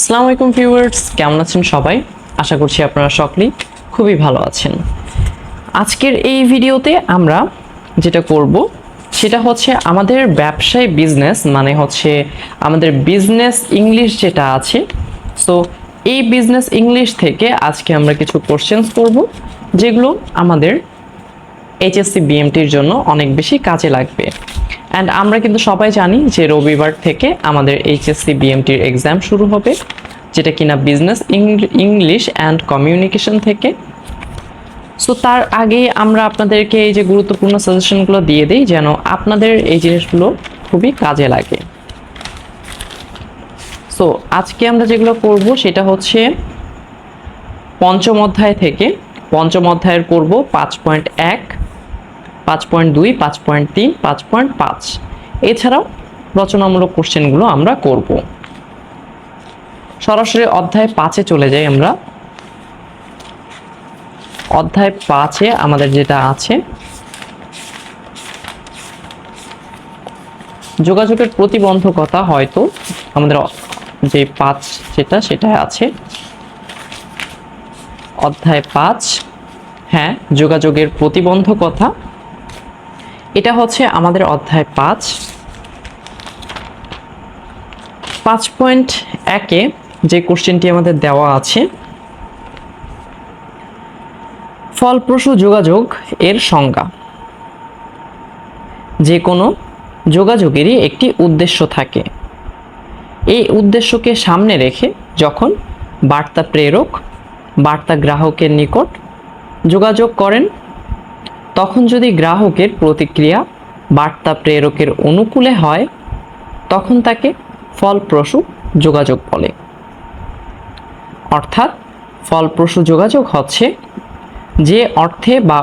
আসসালামু আলাইকুম ভিউয়ার্স, কেমন আছেন সবাই? আশা করছি আপনারা সকলেই খুবই ভালো আছেন। আজকের এই ভিডিওতে আমরা যেটা করব, সেটা হচ্ছে আমাদের ব্যবসায় বিজনেস মানে হচ্ছে আমাদের বিজনেস ইংলিশ যেটা আছে। সো এই বিজনেস ইংলিশ থেকে আজকে আমরা কিছু কোশ্চেন্স করব, যেগুলো আমাদের এইচএসসি বিএমটির জন্য অনেক বেশি কাজে লাগবে। অ্যান্ড আমরা কিন্তু সবাই জানি যে রবিবার থেকে আমাদের এইচএসসি বিএমটির এক্সাম শুরু হবে, যেটা কিনা বিজনেস ইংলিশ অ্যান্ড কমিউনিকেশন থেকে। সো তার আগে আমরা আপনাদেরকে এই যে গুরুত্বপূর্ণ সাজেশনগুলো দিয়ে দিই যেন আপনাদের এই জিনিসগুলো খুবই কাজে লাগে। সো আজকে আমরা যেগুলো করব সেটা হচ্ছে পঞ্চম অধ্যায় থেকে, পঞ্চম অধ্যায়ের করব পাঁচ পয়েন্ট এক পাঁচ পয়েন্ট দুই, পাঁচ পয়েন্ট তিন, পাঁচ পয়েন্ট পাঁচ। এছাড়াও রচনামূলক কোশ্চেনগুলো আমরা করব। সরাসরি অধ্যায় পাঁচে চলে যাই আমরা। অধ্যায় পাঁচে আমাদের যেটা আছে, যোগাযোগের প্রতিবন্ধকতা হয়তো আমাদের যে পাঁচ যেটা সেটা আছে। অধ্যায় পাঁচ হ্যাঁ যোগাযোগের প্রতিবন্ধকতা এটা হচ্ছে আমাদের অধ্যায় পাঁচ। পাঁচ পয়েন্ট একে যে কোশ্চেনটি আমাদের দেওয়া আছে, ফলপ্রসূ যোগাযোগ এর সংজ্ঞা। যে কোনো যোগাযোগেরই একটি উদ্দেশ্য থাকে। এই উদ্দেশ্যকে সামনে রেখে যখন বার্তা প্রেরক, বার্তা গ্রাহকের নিকট যোগাযোগ করেন তখন যদি গ্রাহকের প্রতিক্রিয়া বার্তা প্রেরকের অনুকূলে হয়, তখন তাকে ফলপ্রসূ যোগাযোগ বলে। অর্থাৎ, ফলপ্রসূ যোগাযোগ হচ্ছে যে অর্থে বা